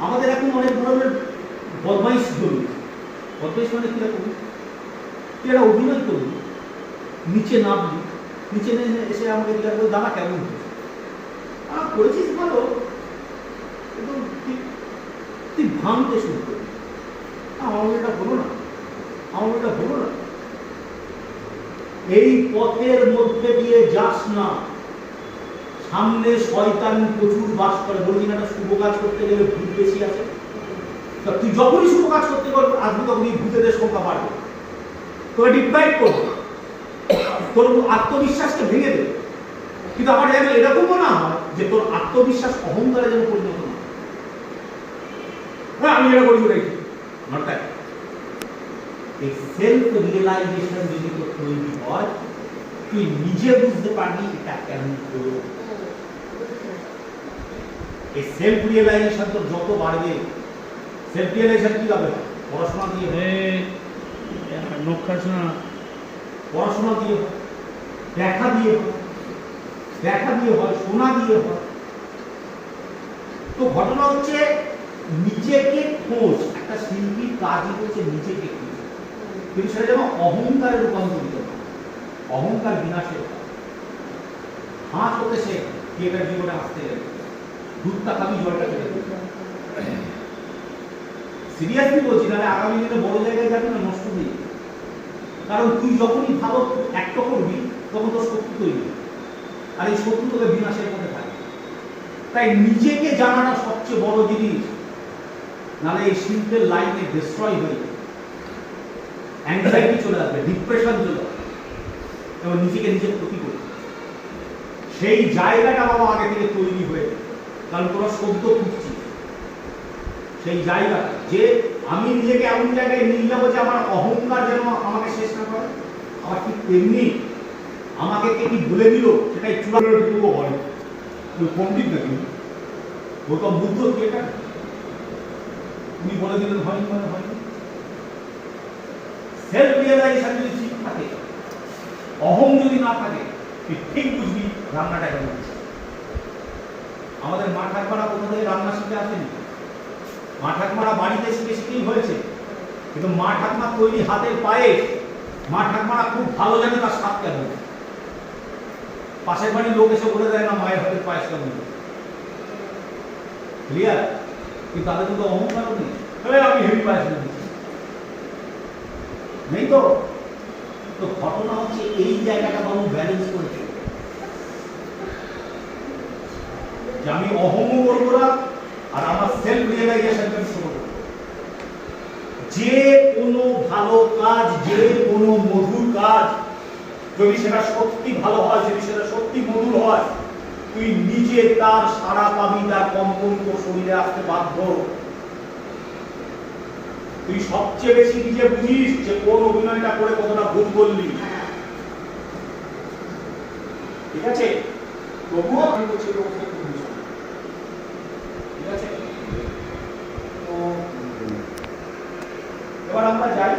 আমাদের এখন অনেক ধরনের বদমাইশ ধরুন বদমাইশ মানে কীরকম তুই একটা অভিনয় করবি নিচে নামবি নিচে নেমে এসে আমাকে জিজ্ঞাসা করবি দাদা, কেমন হয়েছে? আহ করেছিস ভালো। কিন্তু তুই ভাঙতে শুরু করবি আমার এটা হলো না, আমার এটা হলো না। এই পথের মধ্যে দিয়ে যাস না। সামনে শয়তান প্রচুর বাস করে। বলছি না একটা শুভ কাজ করতে গেলে ভূত বেশি আছে? তা তুই যখনই শুভ কাজ করতে পারবি আসবি তখনই ভূতেদের সংখ্যা বাড়বে। তোকে ডিপ্রাইভ করব। তোর আত্মবিশ্বাসকে ভেঙে দেবে। কিন্তু আমার যেন এরকমও না হয় যে তোর আত্মবিশ্বাস অহংকারে যেন পরিণত না হয়। হ্যাঁ আমি এটা করি ওটাই নট দ্যাট এই সেলফ রিয়েলাইজেশন যদি তোর তৈরি হয় তুই নিজে বুঝতে পারবি এটা কেমন হলো। এই সেলফ রিয়েলাইজেশন তোর যত বাড়বে সেলফ রিয়েলাইজেশন পড়াশোনা দিয়ে পড়াশোনা দিয়ে দেখা দিয়ে হয় দেখা দিয়ে হয় শোনা দিয়ে হয় তো ঘটনা হচ্ছে নিজেকে খোঁজ একটা শিল্পীর কাজই হচ্ছে নিজেকে খোঁজ। কিন্তু সেটা যেন অহংকারে রূপান্তরিত। অহংকার বিনাশের কাজ। হাঁস হতে সে থিয়েটার জীবনে আসতে গেলে দুধটা খাবি জলটা খেলে সিরিয়াসলি বলছি নাহলে আগামী দিনে বড় জায়গায় যাবে না নষ্ট হয়ে কারণ তুই যখনই ভালো একটা করবি তখন তোর শত্রু তৈরি আর এই শত্রু তোকে বিনাশের পথে থাকে তাই নিজেকে জানাটা সবচেয়ে বড় জিনিস, নাহলে এই শিল্পের লাইনে ডিস্ট্রয় হয়ে অ্যাংজাইটি চলে আসবে ডিপ্রেশন চলে আসবে। এবং নিজেকে নিজের ক্ষতি করবে সেই জায়গাটা বাবা আগে থেকে তৈরি হয়ে কারণ তোরা সদ্য খুঁজছিস। সেই জায়গা। যে আমি নিজেকে এমন জায়গায় নিয়ে যাব যে আমার অহংকার যেন আমাকে শেষ না করে। আবার ঠিক তেমনি আমাকে কে কি বলে দিল, সেটাই চূড়ান্ত হয় ওই পণ্ডিত নাকি? গৌতম বুদ্ধ কি এটা উনি বলে দিলেন হয়নি মানে হয়নি। সেলফ রিয়েলাইজেশন যদি ঠিক থাকে অহং যদি না থাকে তুই ঠিক বুঝবি রান্নাটা কেমন। আমাদের মা ঠাকমারা কোথা থেকে রান্না শিখে আসেনি? মা ঠাকমারা বাড়িতে শিখে শিখেই হয়েছে। কিন্তু মা ঠাকমা তৈরি হাতের পায়ে মা ঠাকমারা খুব ভালো জানে তার স্বাদ কেমন। পাশের বাড়ির লোক এসে বলে দেয় না মায়ের হাতের পায়েস কেমন? ক্লিয়ার কিন্তু তাদের কিন্তু অহংকারও নেই। "এই, আমি হেভি পায়েস নেই তো? তো ঘটনা হচ্ছে এই জায়গাটা বাবু ব্যালেন্স করে। যে আমি অহংও করব না, আর আমার সেলফ রিয়েলাইজেশন শুরু করব যে কোনো ভালো কাজ, যে কোনো মধুর কাজ, যদি সেটা সত্যি ভালো হয়, যদি সেটা সত্যি মধুর হয়, তুই নিজে তার সারা পাবি, তার কম্পন শরীরে আসতে বাধ্য তুই সবচেয়ে বেশি নিজে বুঝিস যে কোন অভিনয়টা করে কতটা ভুল করলি। ঠিক আছে? তবুও আমি বলছি এবার আমরা যাই।